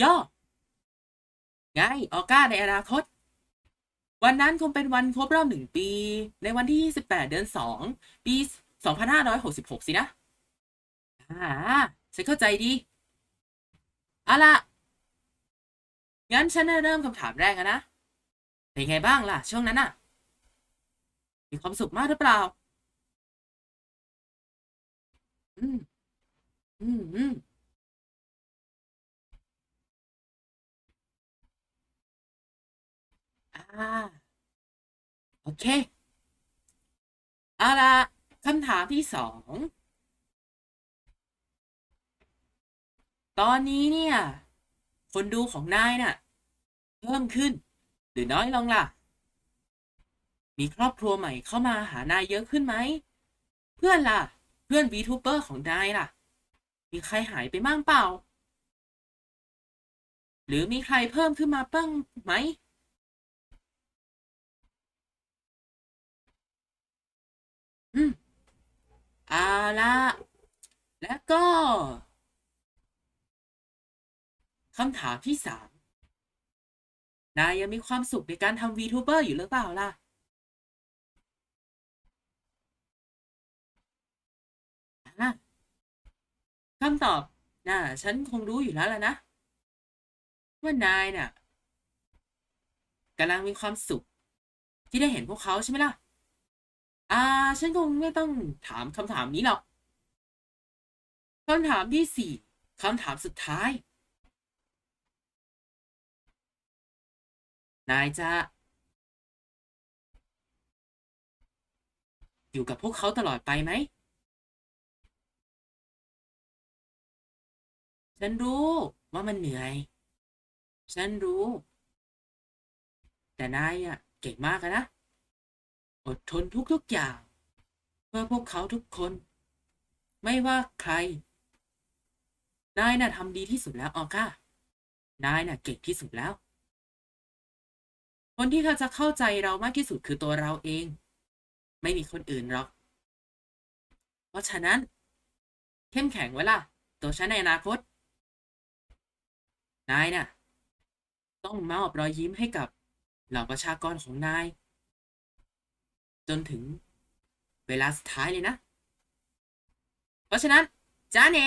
ย่อ ไง ออก้าในอนาคต วันนั้นคงเป็นวันครบรอบหนึ่งปี ในวันที่ 28 เดือน 2 ปี 2566 สินะอ่าฉันเข้าใจดีเอาละงั้นฉันจะเริ่มคำถามแรกนะ เป็นไงบ้างล่ะ ช่วงนั้นอะมีความสุขมากหรือเปล่า อืม อืมอืม โอเค เอาละคำถามที่สอง ตอนนี้เนี่ย คนดูของนายน่ะ เพิ่มขึ้น หรือน้อยลงล่ะ มีครอบครัวใหม่เข้ามาหานายเยอะขึ้นไหม เพื่อนล่ะ เพื่อน VTuber ของนายล่ะ มีใครหายไปบ้างเปล่า หรือมีใครเพิ่มขึ้นมาบ้างไหม เอาละแล้วก็คำถามที่สามนายยังมีความสุขในการทำ VTuber อยู่หรือเปล่าล่ะอะ คำตอบน่ะฉันคงรู้อยู่แล้วล่ะนะ ว่านายน่ะกำลังมีความสุข ที่ได้เห็นพวกเขาใช่ไหมล่ะ อ่า ฉันคงไม่ต้องถามคำถามนี้หรอกคำถามที่สี่คำถามสุดท้าย นายจะอยู่กับพวกเขาตลอดไปไหม ฉันรู้ว่ามันเหนื่อย ฉันรู้ แต่นายอะ เก่งมากนะ อดทนทุกๆอย่าง เพื่อพวกเขาทุกคน ไม่ว่าใคร นายน่ะทำดีที่สุดแล้วออก้านายน่ะเก่งที่สุดแล้ว คนที่เขาจะเข้าใจเรามากที่สุดคือตัวเราเอง ไม่มีคนอื่นหรอก เพราะฉะนั้น เข้มแข็งไว้ล่ะ ตัวฉันในอนาคต นายน่ะ ต้องมอบรอยยิ้มให้กับเหล่าประชากรของนาย จนถึงเวลาสุดท้ายเลยนะ เพราะฉะนั้นจ้าเน